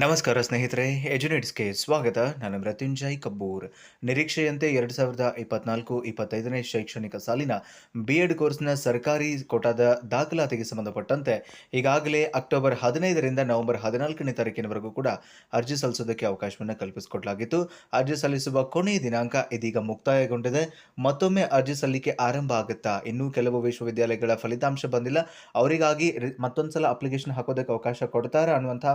ನಮಸ್ಕಾರ ಸ್ನೇಹಿತರೆ, ಎಜುನೇಟ್ಸ್ಗೆ ಸ್ವಾಗತ. ನಾನು ಮೃತ್ಯುಂಜಯ್ ಕಬ್ಬೂರ್. ನಿರೀಕ್ಷೆಯಂತೆ ಎರಡು ಸಾವಿರದ ಇಪ್ಪತ್ನಾಲ್ಕು ಇಪ್ಪತ್ತೈದನೇ ಶೈಕ್ಷಣಿಕ ಸಾಲಿನ ಬಿ ಎಡ್ ಕೋರ್ಸ್ನ ಸರ್ಕಾರಿ ಕೋಟಾದ ದಾಖಲಾತಿಗೆ ಸಂಬಂಧಪಟ್ಟಂತೆ ಈಗಾಗಲೇ ಅಕ್ಟೋಬರ್ ಹದಿನೈದರಿಂದ ನವೆಂಬರ್ ಹದಿನಾಲ್ಕನೇ ತಾರೀಕಿನವರೆಗೂ ಕೂಡ ಅರ್ಜಿ ಸಲ್ಲಿಸೋದಕ್ಕೆ ಅವಕಾಶವನ್ನು ಕಲ್ಪಿಸಿಕೊಡಲಾಗಿತ್ತು. ಅರ್ಜಿ ಸಲ್ಲಿಸುವ ಕೊನೆಯ ದಿನಾಂಕ ಇದೀಗ ಮುಕ್ತಾಯಗೊಂಡಿದೆ. ಮತ್ತೊಮ್ಮೆ ಅರ್ಜಿ ಸಲ್ಲಿಕೆ ಆರಂಭ ಆಗುತ್ತಾ? ಇನ್ನೂ ಕೆಲವು ವಿಶ್ವವಿದ್ಯಾಲಯಗಳ ಫಲಿತಾಂಶ ಬಂದಿಲ್ಲ. ಅವರಿಗಾಗಿ ಮತ್ತೊಂದು ಸಲ ಅಪ್ಲಿಕೇಶನ್ ಹಾಕೋದಕ್ಕೆ ಅವಕಾಶ ಕೊಡ್ತಾರಾ ಅನ್ನುವಂಥ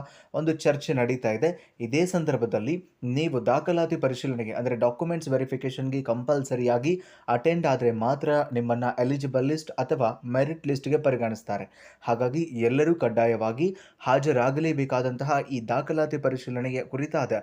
ಒಂದು ಚರ್ಚೆ ನಡೀತಾ ಇದೆ. ಇದೇ ಸಂದರ್ಭದಲ್ಲಿ ನೀವು ದಾಖಲಾತಿ ಪರಿಶೀಲನೆಗೆ, ಅಂದರೆ ಡಾಕ್ಯುಮೆಂಟ್ಸ್ ವೆರಿಫಿಕೇಷನ್ಗೆ ಕಂಪಲ್ಸರಿಯಾಗಿ ಅಟೆಂಡ್ ಆದರೆ ಮಾತ್ರ ನಿಮ್ಮನ್ನು ಎಲಿಜಿಬಲ್ ಲಿಸ್ಟ್ ಅಥವಾ ಮೆರಿಟ್ ಲಿಸ್ಟ್ಗೆ ಪರಿಗಣಿಸ್ತಾರೆ. ಹಾಗಾಗಿ ಎಲ್ಲರೂ ಕಡ್ಡಾಯವಾಗಿ ಹಾಜರಾಗಲೇಬೇಕಾದಂತಹ ಈ ದಾಖಲಾತಿ ಪರಿಶೀಲನೆಗೆ ಕುರಿತಾದ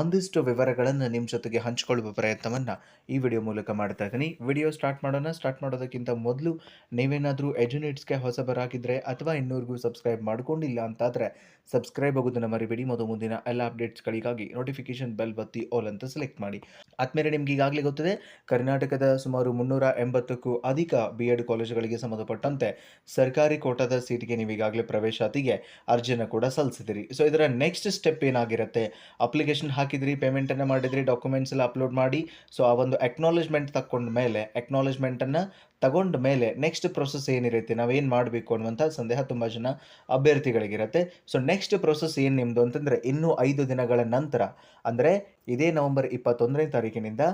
ಒಂದಿಷ್ಟು ವಿವರಗಳನ್ನು ನಿಮ್ಮ ಜೊತೆಗೆ ಹಂಚಿಕೊಳ್ಳುವ ಪ್ರಯತ್ನವನ್ನು ಈ ವಿಡಿಯೋ ಮೂಲಕ ಮಾಡ್ತಾ ಇದ್ದೀನಿ. ವಿಡಿಯೋ ಸ್ಟಾರ್ಟ್ ಮಾಡೋಣ. ಸ್ಟಾರ್ಟ್ ಮಾಡೋದಕ್ಕಿಂತ ಮೊದಲು ನೀವೇನಾದರೂ ಎಜುನೇಟ್ಸ್ಗೆ ಹೊಸಬರಾಗಿದ್ದರೆ ಅಥವಾ ಇನ್ನೂರಿಗೂ ಸಬ್ಸ್ಕ್ರೈಬ್ ಮಾಡ್ಕೊಂಡಿಲ್ಲ ಅಂತಾದರೆ ಸಬ್ಸ್ಕ್ರೈಬ್ ಆಗೋದನ್ನು ಮರಿಬೇಡಿ. ಮತ್ತು ಮುಂದಿನ ಎಲ್ಲ ಅಪ್ಡೇಟ್ಸ್ಗಳಿಗಾಗಿ ನೋಟಿಫಿಕೇಶನ್ ಬೆಲ್ ಬತ್ತಿ ಆಲ್ ಅಂತ ಸೆಲೆಕ್ಟ್ ಮಾಡಿ. ಆದ್ಮೇಲೆ ನಿಮ್ಗೆ ಈಗಾಗಲೇ ಗೊತ್ತಿದೆ, ಕರ್ನಾಟಕದ ಸುಮಾರು ಮುನ್ನೂರ ಎಂಬತ್ತಕ್ಕೂ ಅಧಿಕ ಬಿ ಎಡ್ ಕಾಲೇಜುಗಳಿಗೆ ಸಂಬಂಧಪಟ್ಟಂತೆ ಸರ್ಕಾರಿ ಕೋಟಾದ ಸೀಟ್ಗೆ ನೀವು ಈಗಾಗಲೇ ಪ್ರವೇಶಾತಿಗೆ ಅರ್ಜಿಯನ್ನು ಕೂಡ ಸಲ್ಲಿಸಿದಿರಿ. ಸೊ ಇದರ ನೆಕ್ಸ್ಟ್ ಸ್ಟೆಪ್ ಏನಾಗಿರುತ್ತೆ? ಅಪ್ಲಿಕೇಶನ್ ಹಾಕಿದ್ರಿ ಪೇಮೆಂಟನ್ನು ಮಾಡಿದ್ರಿ ಡಾಕ್ಯುಮೆಂಟ್ಸ್ ಎಲ್ಲ ಅಪ್ಲೋಡ್ ಮಾಡಿ. ಸೊ ಆ ಒಂದು ಅಕ್ನಾಲೇಜ್ಮೆಂಟ್ ತಕ್ಕೊಂಡ ಮೇಲೆ ಅಕ್ನಾಲೇಜ್ಮೆಂಟನ್ನು ತಗೊಂಡ ಮೇಲೆ ನೆಕ್ಸ್ಟ್ ಪ್ರೊಸೆಸ್ ಏನಿರುತ್ತೆ, ನಾವೇನು ಮಾಡಬೇಕು ಅನ್ನುವಂಥ ಸಂದೇಹ ತುಂಬ ಜನ ಅಭ್ಯರ್ಥಿಗಳಿಗಿರುತ್ತೆ. ಸೊ ನೆಕ್ಸ್ಟ್ ಪ್ರೊಸೆಸ್ ಏನು ನಿಮ್ಮದು ಅಂತಂದರೆ, ಇನ್ನೂ ಐದು ದಿನಗಳ ನಂತರ, ಅಂದರೆ ಇದೇ ನವೆಂಬರ್ ಇಪ್ಪತ್ತೊಂದನೇ ತಾರೀಕಿನಿಂದ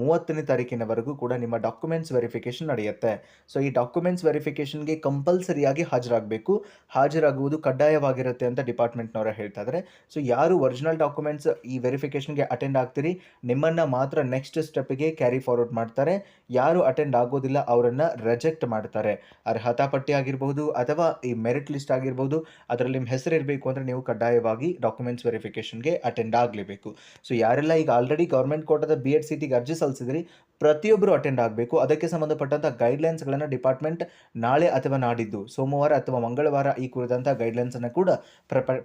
ಮೂವತ್ತನೇ ತಾರೀಕಿನವರೆಗೂ ಕೂಡ ನಿಮ್ಮ ಡಾಕ್ಯುಮೆಂಟ್ಸ್ ವೆರಿಫಿಕೇಷನ್ ನಡೆಯುತ್ತೆ. ಸೊ ಈ ಡಾಕ್ಯುಮೆಂಟ್ಸ್ ವೆರಿಫಿಕೇಷನ್ಗೆ ಕಂಪಲ್ಸರಿಯಾಗಿ ಹಾಜರಾಗಬೇಕು. ಹಾಜರಾಗುವುದು ಕಡ್ಡಾಯವಾಗಿರುತ್ತೆ ಅಂತ ಡಿಪಾರ್ಟ್ಮೆಂಟ್ನವರ ಹೇಳ್ತಾ ಇದ್ದಾರೆ ಸೊ ಯಾರು ಒರಿಜಿನಲ್ ಡಾಕ್ಯುಮೆಂಟ್ಸ್ ಈ ವೆರಿಫಿಕೇಷನ್ಗೆ ಅಟೆಂಡ್ ಆಗ್ತೀರಿ, ನಿಮ್ಮನ್ನು ಮಾತ್ರ ನೆಕ್ಸ್ಟ್ ಸ್ಟೆಪ್ಗೆ ಕ್ಯಾರಿ ಫಾರ್ವರ್ಡ್ ಮಾಡ್ತಾರೆ. ಯಾರು ಅಟೆಂಡ್ ಆಗೋದಿಲ್ಲ ಅವರನ್ನು ರೆಜೆಕ್ಟ್ ಮಾಡ್ತಾರೆ. ಅರ್ಹತಾ ಪಟ್ಟಿ ಆಗಿರ್ಬೋದು ಅಥವಾ ಈ ಮೆರಿಟ್ ಲಿಸ್ಟ್ ಆಗಿರ್ಬೋದು ಅದರಲ್ಲಿ ನಿಮ್ಮ ಹೆಸರು ಇರಬೇಕು ಅಂದರೆ ನೀವು ಕಡ್ಡಾಯವಾಗಿ ಡಾಕ್ಯುಮೆಂಟ್ಸ್ ವೆರಿಫಿಕೇಷನ್ಗೆ ಅಟೆಂಡ್ ಆಗಲೇಬೇಕು. ಸೊ ಯಾರೆಲ್ಲ ಈಗ ಆಲ್ರೆಡಿ ಗೌರ್ಮೆಂಟ್ ಕೋಟದ ಬಿ ಎಡ್ ಸಿಟಿಗೆ ಅರ್ಜಿ ಸಲ್ಲಿಸಿದ್ರಿ ಪ್ರತಿಯೊಬ್ಬರು ಅಟೆಂಡ್ ಆಗಬೇಕು. ಅದಕ್ಕೆ ಸಂಬಂಧಪಟ್ಟಂಥ ಗೈಡ್ಲೈನ್ಸ್ಗಳನ್ನು ಡಿಪಾರ್ಟ್ಮೆಂಟ್ ನಾಳೆ ಅಥವಾ ನಾಡಿದ್ದು, ಸೋಮವಾರ ಅಥವಾ ಮಂಗಳವಾರ ಈ ಕುರಿತಂಥ ಗೈಡ್ಲೈನ್ಸನ್ನು ಕೂಡ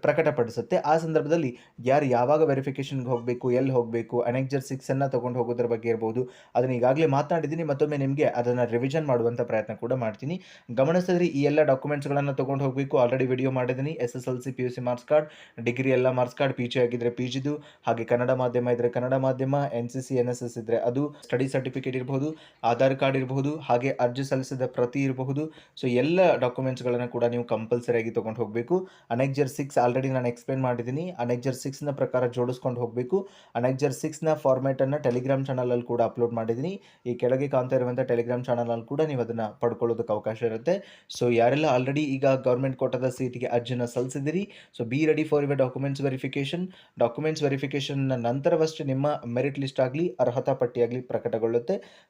ಪ್ರಕಟಪಡಿಸುತ್ತೆ. ಆ ಸಂದರ್ಭದಲ್ಲಿ ಯಾರು ಯಾವಾಗ ವೆರಿಫಿಕೇಷನ್ಗೆ ಹೋಗಬೇಕು, ಎಲ್ಲಿ ಹೋಗಬೇಕು ಅನೆಕ್ಜರ್ ಸಿಕ್ಸನ್ನು ತೊಗೊಂಡು ಹೋಗೋದ್ರ ಬಗ್ಗೆ ಇರ್ಬೋದು. ಅದನ್ನು ಈಗಾಗಲೇ ಮಾತನಾಡಿದ್ದೀನಿ. ಮತ್ತೊಮ್ಮೆ ನಿಮಗೆ ಅದನ್ನು ರಿವಿಷನ್ ಮಾಡುವಂಥ ಪ್ರಯತ್ನ ಕೂಡ ಮಾಡ್ತೀನಿ. ಗಮನಿಸಿದ್ರೆ ಈ ಎಲ್ಲ ಡಾಕ್ಯುಮೆಂಟ್ಸ್ಗಳನ್ನು ತೊಗೊಂಡು ಹೋಗಬೇಕು. ಆಲ್ರೆಡಿ ವಿಡಿಯೋ ಮಾಡಿದ್ದೀನಿ. S S L C P U C marks card degree ಎಲ್ಲ ಮಾರ್ಕ್ಸ್ ಕಾರ್ಡ್ ಪಿ ಜಿ ಆಗಿದ್ದರೆ ಪಿ ಜಿದು ಹಾಗೆ ಕನ್ನಡ ಮಾಧ್ಯಮ ಇದ್ದರೆ ಕನ್ನಡ ಮಾಧ್ಯಮ N C C N S S ಇದ್ದರೆ ಅದು ಸ್ಟಡಿ ಸರ್ಟಿಫಿಕೇಟ್ ಇರಬಹುದು ಆಧಾರ್ ಕಾರ್ಡ್ ಇರಬಹುದು ಹಾಗೆ ಅರ್ಜಿ ಸಲ್ಲಿಸಿದ ಪ್ರತಿ ಇರಬಹುದು. ಸೊ ಎಲ್ಲ ಡಾಕ್ಯುಮೆಂಟ್ಸ್ಗಳನ್ನು ಕೂಡ ನೀವು ಕಂಪಲ್ಸರಿಯಾಗಿ ತೊಗೊಂಡು ಹೋಗಬೇಕು. ಅನೆಕ್ಜರ್ ಸಿಕ್ಸ್ ಆಲ್ರೆಡಿ ನಾನು ಎಕ್ಸ್ಪ್ಲೇನ್ ಮಾಡಿದ್ದೀನಿ ಅನೆಕ್ಜರ್ ಸಿಕ್ಸ್ನ ಪ್ರಕಾರ ಜೋಡಿಸ್ಕೊಂಡು ಹೋಗಬೇಕು. ಅನೆಕ್ಜರ್ ಸಿಕ್ಸ್ನ ಫಾರ್ಮೇಟನ್ನು ಟೆಲಿಗ್ರಾಮ್ ಚಾನಲಲ್ಲಿ ಕೂಡ ಅಪ್ಲೋಡ್ ಮಾಡಿದ್ದೀನಿ ಈ ಕೆಳಗೆ ಕಾಣ್ತಾ ಇರುವಂಥ ಟೆಲಿಗ್ರಾಮ್ ಚಾನಲಲ್ಲಿ ಕೂಡ ನೀವು ಅದನ್ನು ಪಡ್ಕೊಳ್ಳೋದಕ್ಕೆ ಅವಕಾಶ ಇರುತ್ತೆ. ಸೊ ಯಾರೆಲ್ಲ ಆಲ್ರೆಡಿ ಈಗ ಗೌರ್ಮೆಂಟ್ ಕೋಟದ ಸೀಟಿಗೆ ಅರ್ಜಿನ ಸಲ್ಲಿಸಿದಿರಿ so be ready for your documents verification documents verification ನಂತರವಷ್ಟೇ ನಿಮ್ಮ ಮೆರಿಟ್ ಲಿಸ್ಟ್ ಆಗಲಿ, ಅರ್ಹತಾ ಪಟ್ಟಿಯಾಗಲಿ ಪ್ರಕಟಗೊಳ್ಳುತ್ತೆ.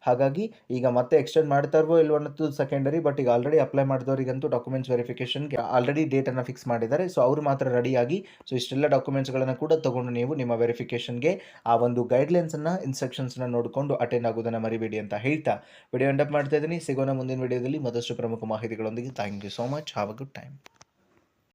ಹಾಗಾಗಿ ಈಗ ಮತ್ತೆ ಎಕ್ಸ್ಟೆಂಡ್ ಮಾಡ್ತಾರೋ ಇಲ್ವೋ ಅನ್ನೋದು ಸೆಕೆಂಡರಿ ಬಟ್ ಈಗ ಆಲ್ರೆಡಿ ಅಪ್ಲೈ ಮಾಡಿದವರಿಗಂತೂ ಡಾಕ್ಯುಮೆಂಟ್ಸ್ ವೆರಿಫಿಕೇಷನ್ಗೆ ಆಲ್ರೆಡಿ ಡೇಟನ್ನು ಫಿಕ್ಸ್ ಮಾಡಿದ್ದಾರೆ. ಸೊ ಅವರು ಮಾತ್ರ ರೆಡಿಯಾಗಿ ಸೊ ಇಷ್ಟೆಲ್ಲ ಡಾಕ್ಯುಮೆಂಟ್ಸ್ಗಳನ್ನು ಕೂಡ ತಗೊಂಡು ನೀವು ನಿಮ್ಮ ವೆರಿಫಿಕೇಷನ್ಗೆ ಆ ಒಂದು ಗೈಡ್ಲೈನ್ಸನ್ನು ಇನ್ಸ್ಟ್ರಕ್ಷನ್ಸ್ನ ನೋಡಿಕೊಂಡು ಅಟೆಂಡ್ ಆಗೋದನ್ನು ಮರಿಬೇಡಿ ಅಂತ ಹೇಳ್ತಾ ವಿಡಿಯೋ ಎಂಡಪ್ ಮಾಡ್ತಾ ಇದ್ದೀನಿ. ಸಿಗೋಣ ಮುಂದಿನ ವಿಡಿಯೋದಲ್ಲಿ ಮತ್ತಷ್ಟು ಪ್ರಮುಖ ಮಾಹಿತಿಗಳೊಂದಿಗೆ. Thank you so much have a good time